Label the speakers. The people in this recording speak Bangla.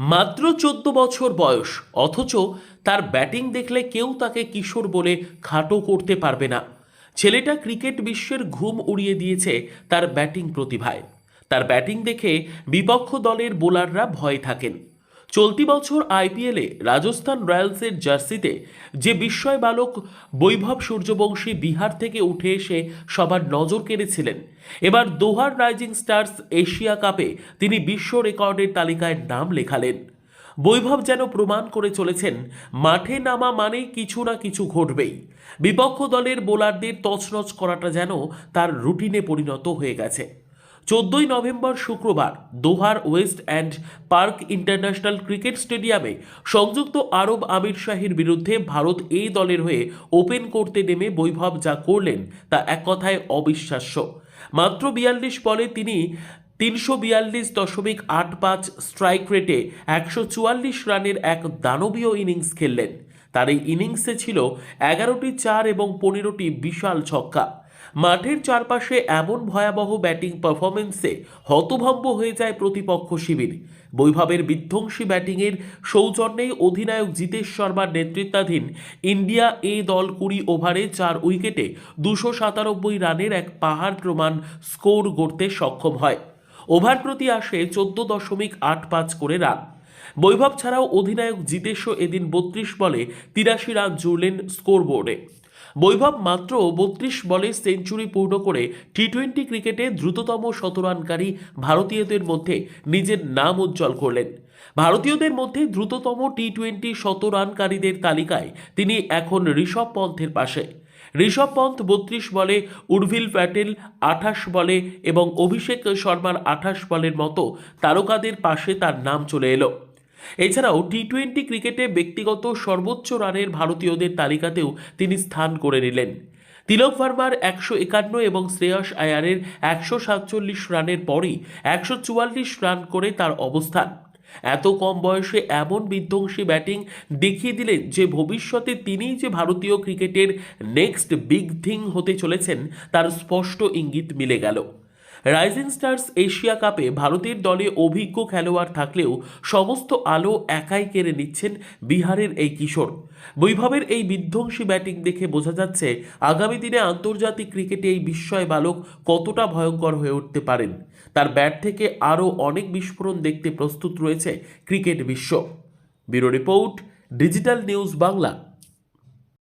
Speaker 1: মাত্র চোদ্দ বছর বয়স, অথচ তার ব্যাটিং দেখলে কেউ তাকে কিশোর বলে খাটো করতে পারবে না। ছেলেটা ক্রিকেট বিশ্বের ঘুম উড়িয়ে দিয়েছে তার ব্যাটিং প্রতিভায়। তার ব্যাটিং দেখে বিপক্ষ দলের বোলাররা ভয় থাকেন। চলতি বছর আইপিএলে রাজস্থান রয়্যালসের জার্সিতে যে বিস্ময় বালক বৈভব সূর্যবংশী বিহার থেকে উঠে এসে সবার নজর কেড়েছিলেন, এবার দোহার রাইজিং স্টার্স এশিয়া কাপে তিনি বিশ্ব রেকর্ডের তালিকায় নাম লেখালেন। বৈভব যেন প্রমাণ করে চলেছেন, মাঠে নামা মানেই কিছু না কিছু ঘটবেই। বিপক্ষ দলের বোলারদের তছনছ করাটা যেন তার রুটিনে পরিণত হয়ে গেছে। চোদ্দই নভেম্বর শুক্রবার দোহার West End Park International cricket স্টেডিয়ামে সংযুক্ত আরব আমির শাহির বিরুদ্ধে ভারত এই দলের হয়ে ওপেন করতে নেমে বৈভব যা করলেন তা এক কথায় অবিশ্বাস্য। মাত্র বিয়াল্লিশ বলে তিনি তিনশো বিয়াল্লিশ দশমিক আট পাঁচ স্ট্রাইক রেটে একশো চুয়াল্লিশ রানের এক দানবীয় ইনিংস খেললেন। তার এই ইনিংসে ছিল এগারোটি চার এবং পনেরোটি বিশাল ছক্কা। মাঠের চারপাশে এমন ভয়াবহ ব্যাটিং পারফরমেন্সে হতভম্ব হয়ে যায় প্রতিপক্ষ শিবির। বৈভবের বিধ্বংসী ব্যাটিংয়ের সৌজন্যেই অধিনায়ক জিতেশ শর্মার নেতৃত্বাধীন ইন্ডিয়া এ দল কুড়ি ওভারে চার উইকেটে দুশো সাতানব্বই রানের এক পাহাড় প্রমাণ স্কোর গড়তে সক্ষম হয়। ওভার প্রতি আসে চোদ্দ দশমিক আট পাঁচ করে রান। বৈভব ছাড়াও অধিনায়ক জিতেশও এদিন বত্রিশ বলে তিরাশি রান জুড়লেন স্কোরবোর্ডে। বৈভব মাত্র বত্রিশ বলে সেঞ্চুরি পূর্ণ করে টি টোয়েন্টি ক্রিকেটে দ্রুততম শতরানকারী ভারতীয়দের মধ্যে নিজের নাম উজ্জ্বল করলেন। ভারতীয়দের মধ্যে দ্রুততম টি টোয়েন্টি শতরানকারীদের তালিকায় তিনি এখন ঋষভ পন্থের পাশে। ঋষভ পন্থ বত্রিশ বলে উর্ভিল প্যাটেল আঠাশ বলে এবং অভিষেক শর্মার আঠাশ বলের মতো তারকাদের পাশে তার নাম চলে এলো। এছাড়াও টি টোয়েন্টি ক্রিকেটে ব্যক্তিগত সর্বোচ্চ রানের ভারতীয়দের তালিকাতেও তিনি স্থান করে নিলেন। তিলক ভার্মার একশো একান্ন এবং শ্রেয়স আয়ারের একশো সাতচল্লিশ রানের পরই একশো চুয়াল্লিশ রান করে তার অবস্থান। এত কম বয়সে এমন বিধ্বংসী ব্যাটিং দেখিয়ে দিলেন যে ভবিষ্যতে তিনিই যে ভারতীয় ক্রিকেটের নেক্সট বিগ থিং হতে চলেছেন, তার স্পষ্ট ইঙ্গিত মিলে গেল। রাইজিং স্টার্স এশিয়া কাপে ভারতের দলে অভিজ্ঞ খেলোয়াড় থাকলেও সমস্ত আলো একাই কেড়ে নিচ্ছেন বিহারের এই কিশোর। বৈভবের এই বিধ্বংসী ব্যাটিং দেখে বোঝা যাচ্ছে আগামী দিনে আন্তর্জাতিক ক্রিকেটে এই বিস্ময় বালক কতটা ভয়ঙ্কর হয়ে উঠতে পারেন। তার ব্যাট থেকে আরও অনেক বিস্ফোরণ দেখতে প্রস্তুত রয়েছে ক্রিকেট বিশ্ব। Bureau report, digital news Bangla.